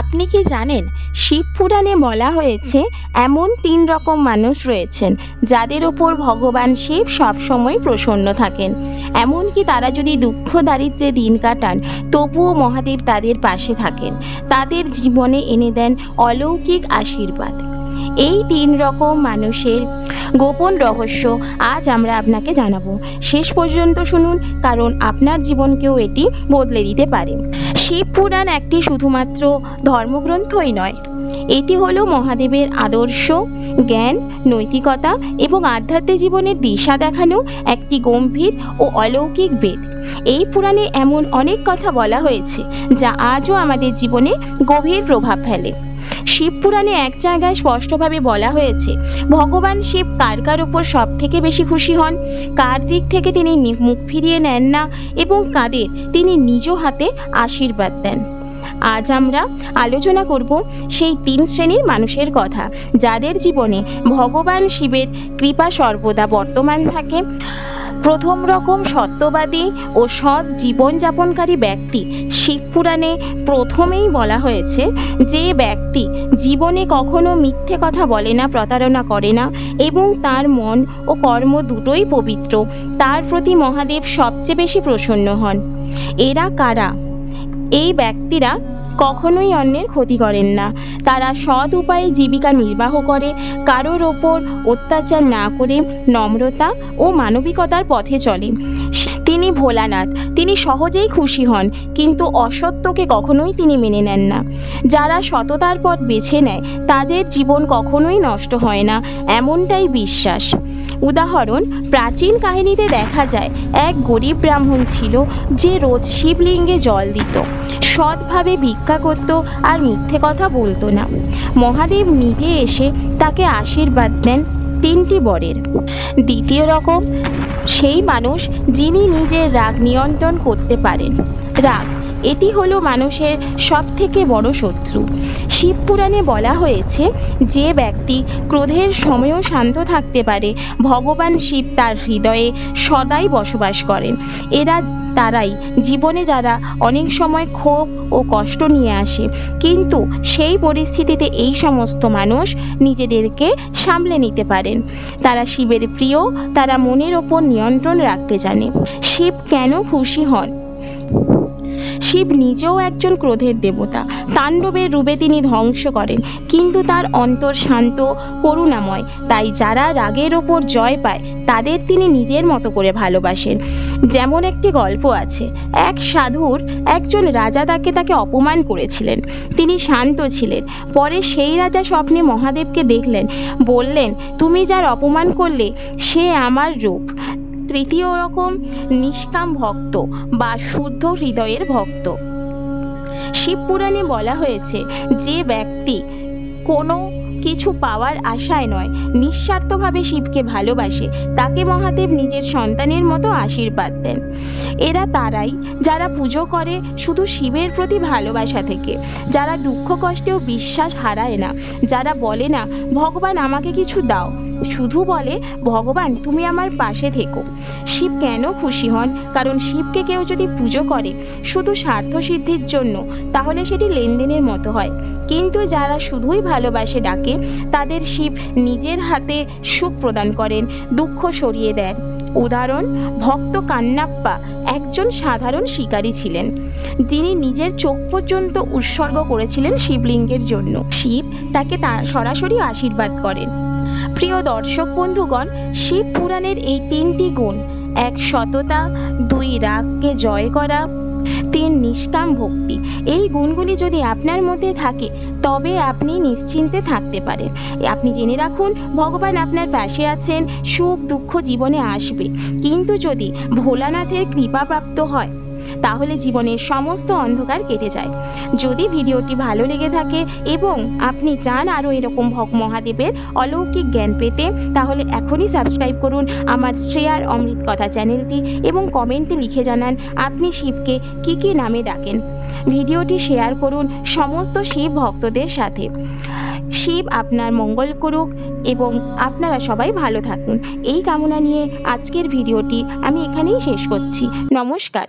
আপনি কি জানেন, শিব পুরাণে বলা হয়েছে, এমন তিন রকম মানুষ রয়েছেন, যাদের ওপর ভগবান শিব সবসময় প্রসন্ন থাকেন। এমনকি তারা যদি দুঃখ দারিদ্রে দিন কাটান, তবুও মহাদেব তাদের পাশে থাকেন, তাদের জীবনে এনে দেন অলৌকিক আশীর্বাদ। এই তিন রকম মানুষের গোপন রহস্য আজ আমরা আপনাকে জানাব। শেষ পর্যন্ত শুনুন, কারণ আপনার জীবনকেও এটি বদলে দিতে পারে। শিব পুরাণ একটি শুধুমাত্র ধর্মগ্রন্থই নয়। এটি হল মহাদেবের আদর্শ, জ্ঞান, নৈতিকতা এবং আধ্যাত্মিক জীবনের দিশা দেখানো একটি গম্ভীর ও অলৌকিক বেদ। এই পুরাণে এমন অনেক কথা বলা হয়েছে, যা আজও আমাদের জীবনে গভীর প্রভাব ফেলে। শিব পুরাণে এক জায়গায় স্পষ্টভাবে বলা হয়েছে, ভগবান শিব কার কার উপর সব থেকে বেশি খুশি হন? কার দিক থেকে তিনি মুখ ফিরিয়ে নেন না এবং কাদের তিনি নিজ হাতে আশীর্বাদ দেন? আজ আমরা আলোচনা করব সেই তিন শ্রেণির মানুষের কথা, যাদের জীবনে ভগবান শিবের কৃপা সর্বদা বর্তমান থাকে। প্রথম রকম সত্যবাদী ও সৎ জীবনযাপনকারী ব্যক্তি শিবপুরাণে প্রথমেই বলা হয়েছে যে ব্যক্তি জীবনে কখনো মিথ্যে কথা বলে না, প্রতারণা করে না এবং তার মন ও কর্ম দুটোই পবিত্র। তার প্রতি মহাদেব সবচেয়ে বেশি প্রসন্ন হন। এরা কারা? এই ব্যক্তিরা কখনোই অন্যের ক্ষতি করেন না। তারা সৎ উপায়ে জীবিকা নির্বাহ করে, কারোর ওপর অত্যাচার না করে নম্রতা ও মানবিকতার পথে চলে। তিনি ভোলানাথ। তিনি সহজেই খুশি হন, কিন্তু অসত্যকে কখনোই তিনি মেনে নেন না। যারা সততার পথ বেছে নেয়, তাদের জীবন কখনোই নষ্ট হয় না, এমনটাই বিশ্বাস। উদাহরণ, প্রাচীন কাহিনীতে দেখা যায়, এক গরিব ব্রাহ্মণ ছিল যে রোজ শিবলিঙ্গে জল দিত। সৎভাবে ভিক্ষা করত আর মিথ্যে কথা বলতো না। মহাদেব নিজে এসে তাকে আশীর্বাদ দেন তিনটি বরের। দ্বিতীয় রকম সেই মানুষ যিনি নিজের রাগ নিয়ন্ত্রণ করতে পারেন। রাগ এটি হলো মানুষের সব থেকে বড় শত্রু। শিব পুরাণে বলা হয়েছে, যে ব্যক্তি ক্রোধের সময়ও শান্ত থাকতে পারে, ভগবান শিব তার হৃদয়ে সদাই বসবাস করেন। এরা তারাই জীবনে যারা অনেক সময় ক্ষোভ ও কষ্ট নিয়ে আসে। কিন্তু সেই পরিস্থিতিতে এই সমস্ত মানুষ নিজেদেরকে সামলে নিতে পারেন। তারা শিবের প্রিয়, তারা মনের ওপর নিয়ন্ত্রণ রাখতে জানে। শিব কেন খুশি হন? শিব নিজেও একজন ক্রোধের দেবতা। তাণ্ডবের রূপে তিনি ধ্বংস করেন, কিন্তু তার অন্তর শান্ত, করুণাময়। তাই যারা রাগের ওপর জয় পায়, তাদের তিনি নিজের মতো করে ভালোবাসেন। যেমন একটি গল্প আছে, এক সাধুর একজন রাজা তাকে তাকে অপমান করেছিলেন। তিনি শান্ত ছিলেন। পরে সেই রাজা স্বপ্নে মহাদেবকে দেখলেন, বললেন, তুমি যার অপমান করলে, সে আমার রূপ। তৃতীয় রকম নিষ্কাম ভক্ত বা শুদ্ধ হৃদয়ের ভক্ত। শিব পুরাণে বলা হয়েছে, যে ব্যক্তি কোনো কিছু পাওয়ার আশায় নয়, নিঃস্বার্থভাবে শিবকে ভালোবাসে, তাকে মহাদেব নিজের সন্তানের মতো আশীর্বাদ দেন। এরা তারাই যারা পুজো করে শুধু শিবের প্রতি ভালোবাসা থেকে, যারা দুঃখ কষ্টেও বিশ্বাস হারায় না, যারা বলে না, ভগবান আমাকে কিছু দাও। শুধু বলে, ভগবান, তুমি আমার পাশে থেকো। শিব কেন খুশি হন? কারণ শিবকে কেউ যদি পুজো করে শুধু স্বার্থ সিদ্ধির জন্য, তাহলে সেটি লেনদেনের মতো হয়। কিন্তু যারা শুধুই ভালোবাসে ডাকে, তাদের শিব নিজের হাতে সুখ প্রদান করেন, দুঃখ সরিয়ে দেন। উদাহরণ, ভক্ত কান্নাপ্পা একজন সাধারণ শিকারী ছিলেন। যিনি নিজের চোখ পর্যন্ত উৎসর্গ করেছিলেন শিবলিঙ্গের জন্য। শিব তাকে তা সরাসরি আশীর্বাদ করেন। প্রিয় দর্শক বন্ধুগণ, শিব পুরাণের এই তিনটি গুণ, এক সততা, দুই রাগকে জয় করা, তিন নিষ্কাম ভক্তি, এই গুণগুলি যদি আপনার মধ্যে থাকে, তবে আপনি নিশ্চিন্তে থাকতে পারেন। আপনি জেনে রাখুন, ভগবান আপনার পাশে আছেন, সুখ দুঃখ জীবনে আসবে। কিন্তু যদি ভোলানাথের কৃপাপ্রাপ্ত হয় তাহলে জীবনের সমস্ত অন্ধকার কেটে যায়। যদি ভিডিওটি ভালো লেগে থাকে এবং আপনি চান আরও এরকম ভক মহাদেবের অলৌকিক জ্ঞান পেতে, তাহলে এখনই সাবস্ক্রাইব করুন আমার শ্রেয়ার অমৃত কথা চ্যানেলটি এবং কমেন্টে লিখে জানান আপনি শিবকে কী কী নামে ডাকেন। ভিডিওটি শেয়ার করুন সমস্ত শিব ভক্তদের সাথে। শিব আপনার মঙ্গল করুক এবং আপনারা সবাই ভালো থাকুন। এই কামনা নিয়ে আজকের ভিডিওটি আমি এখানেই শেষ করছি। নমস্কার।